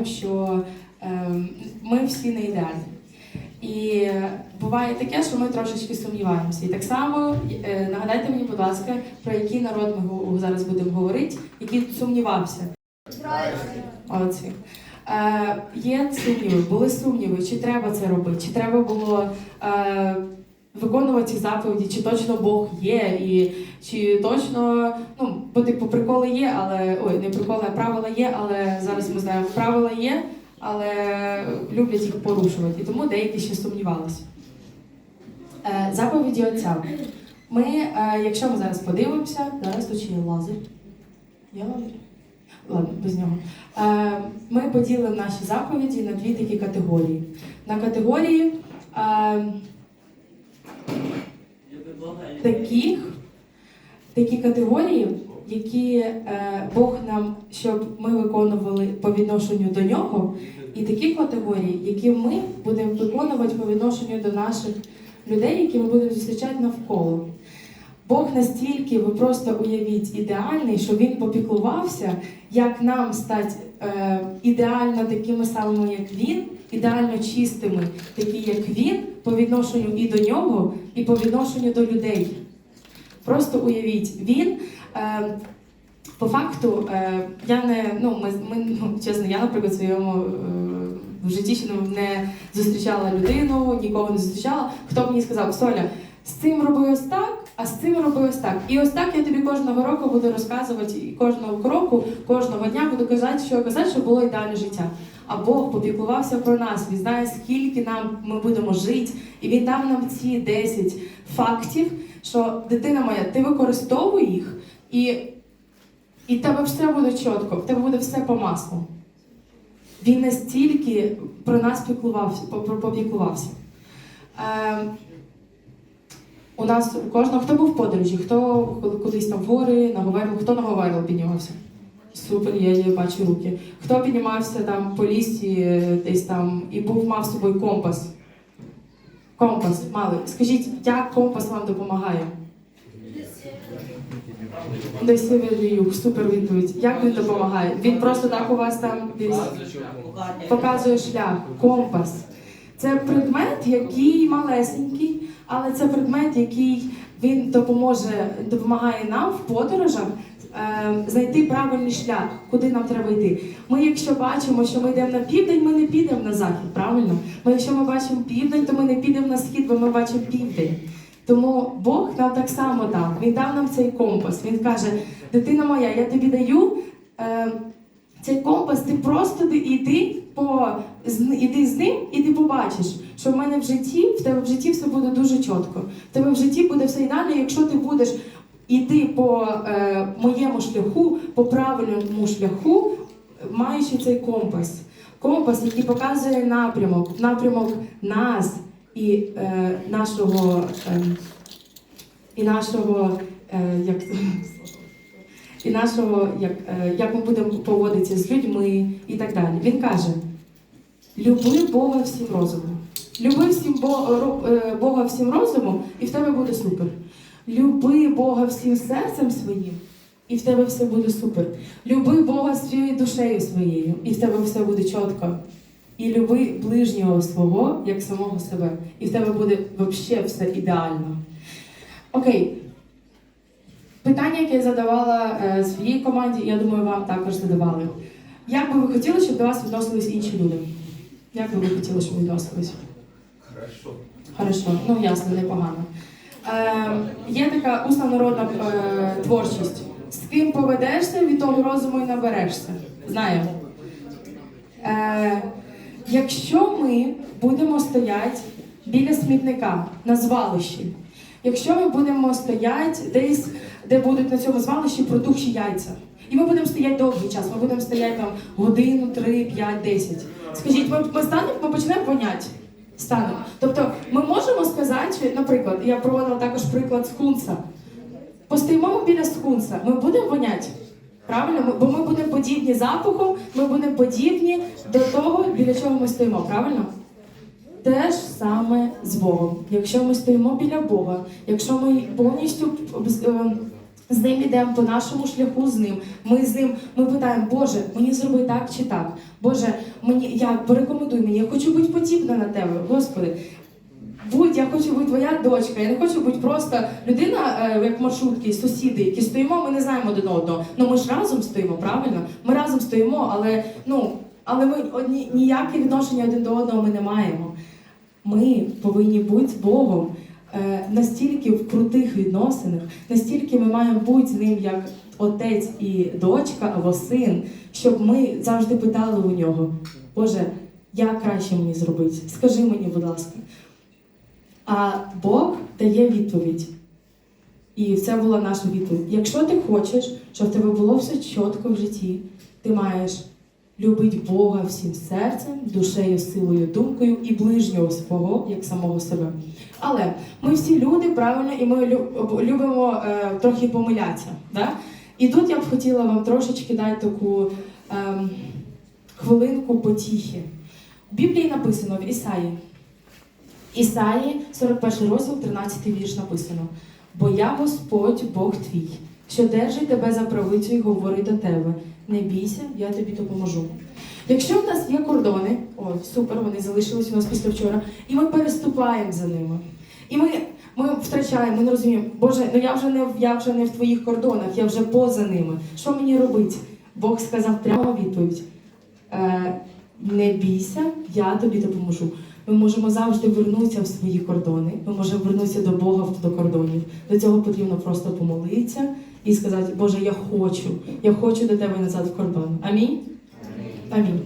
знаємо, що е, ми всі не ідеальні. І буває таке, що ми трошечки сумніваємося. І так само е, нагадайте мені, будь ласка, про який народ ми зараз будемо говорити, який сумнівався. Молодці. Е, є сумніви, були сумніви, чи треба це робити, чи треба було е, виконувати ці заповіді, чи точно Бог є, і чи точно, ну, бо типу приколи є, але ой, не приколи, а правила є, але зараз ми знаємо, правила є, але люблять їх порушувати. І тому деякі ще сумнівалися. Е, заповіді Отця. Ми, е, якщо ми зараз подивимося, зараз є лазер. Є лазер? Ладно, без нього. Е, Ми поділимо наші заповіді на дві такі категорії. На категорії таких, такі категорії, які е, Бог нам, щоб ми виконували по відношенню до нього, і такі категорії, які ми будемо виконувати по відношенню до наших людей, які ми будемо зустрічати навколо. Бог настільки, ви просто уявіть, ідеальний, що він попіклувався, як нам стати е, ідеально такими самими, як він, ідеально чистими, такі, як він, по відношенню і до нього, і по відношенню до людей. Просто уявіть, він. Е, по факту, е, я не ну ми, ми ну, чесно, я, наприклад, в своєму е, в житті ще не зустрічала людину, нікого не зустрічала. Хто б мені сказав, Соля, з цим роби ось так, а з цим роби ось так. І ось так я тобі кожного року буду розказувати, і кожного кроку, кожного дня буду казати, що казати, що було ідеальне життя. А Бог попіклувався про нас. Він знає, скільки нам ми будемо жити, і він дав нам ці 10 фактів, що дитина моя, ти використовуй їх, і, і тебе все буде чітко, в тебе буде все по маслу. Він настільки про нас піклувався, по- по- попіклувався. Е, у нас у кожного хто був в подорожі, хто кудись там в гори, на хто на піднімався? Супер, я, я бачу руки. Хто піднімався там по лісі, е, десь там і був мав з собою компас? Компас мали. Скажіть, як компас вам допомагає? Десь север юг, супер відповідь. Як він допомагає? Він просто так у вас там десь показує шлях, компас. Це предмет, який малесенький, але це предмет, який він допоможе, допомагає нам в подорожах е, знайти правильний шлях, куди нам треба йти. Ми, якщо бачимо, що ми йдемо на південь, ми не підемо на захід, правильно? Ми, якщо ми бачимо південь, то ми не підемо на схід, бо ми бачимо південь. Тому Бог нам так само дав. Він дав нам цей компас. Він каже: дитина моя, я тобі даю. Е, цей компас, ти просто ди- іди по іди з ним, і ти побачиш, що в мене в житті, в тебе в житті все буде дуже чітко. В тебе в житті буде все ідеально, якщо ти будеш іти по е, моєму шляху, по правильному шляху, маючи цей компас. Компас, який показує напрямок, напрямок нас і е, нашого, е, і нашого, е, як нашого, як, е, як ми будемо поводитися з людьми і так далі. Він каже: люби Бога всім розумом. Люби всім е, Бога всім розумом, і в тебе буде супер. Люби Бога всім серцем своїм, і в тебе все буде супер. Люби Бога своєю душею своєю, і в тебе все буде чітко. І люби ближнього свого як самого себе. І в тебе буде взагалі все ідеально. Окей, Питання, яке я задавала е, своїй команді, я думаю, вам також задавали. Як би ви хотіли, щоб до вас відносились інші люди? Як би ви хотіли, щоб відносились? Хорошо. Хорошо, ну ясно, непогано. Е, є така усна народна е, творчість. З ким поведешся, від того розуму і наберешся. Знаємо. Е, якщо ми будемо стояти біля смітника на звалищі, якщо ми будемо стояти десь, де будуть на цьому звалищі продухші яйця, і ми будемо стояти довгий час, ми будемо стояти там годину, три, п'ять, десять. Скажіть, ми, ми станемо, ми почнемо воняти. Станемо. Тобто, ми можемо сказати, наприклад, я проводила також приклад з хунса. Постоїмо біля скунса, ми будемо воняти. Правильно? Бо ми будемо подібні запахом, ми будемо подібні до того, біля чого ми стоїмо, правильно? Те ж саме з Богом. Якщо ми стоїмо біля Бога, якщо ми повністю е, з ним йдемо по нашому шляху з ним. Ми з ним ми питаємо, Боже, мені зроби так чи так. Боже, мені як порекомендуй мені, я хочу бути подібна на тебе, Господи. Будь, я хочу бути твоя дочка. Я не хочу бути просто людина, е, як маршрутки, сусіди, які стоїмо, ми не знаємо один одного. Ну ми ж разом стоїмо, правильно? Ми разом стоїмо, але ну але ми одні ніяке відношення один до одного ми не маємо. Ми повинні бути з Богом настільки в крутих відносинах, настільки ми маємо бути з ним як отець і дочка або син, щоб ми завжди питали у нього, Боже, як краще мені зробити? Скажи мені, будь ласка. А Бог дає відповідь. І це була наша відповідь. Якщо ти хочеш, щоб в тебе було все чітко в житті, ти маєш любити Бога всім серцем, душею, силою, думкою і ближнього свого, як самого себе. Але ми всі люди, правильно, і ми лю- любимо е, трохи помилятися. Да? І тут я б хотіла вам трошечки дати таку ем, хвилинку потіхи. В Біблії написано в Ісаї. Ісаї, 41 розділ, 13 вірш написано: Бо я Господь, Бог твій, що держить тебе за правицю і говорить до тебе. Не бійся, я тобі допоможу. Якщо в нас є кордони, ой, супер, вони залишились у нас після вчора, і ми переступаємо за ними. І ми, ми втрачаємо, ми не розуміємо, Боже, ну я вже не я вже не в твоїх кордонах, я вже поза ними. Що мені робити? Бог сказав прямо відповідь: е, не бійся, я тобі допоможу. Ми можемо завжди вернутися в свої кордони. Ми можемо вернутися до Бога до кордонів. До цього потрібно просто помолитися і сказати, Боже, я хочу, я хочу до тебе назад в корбан. Амінь. Амінь.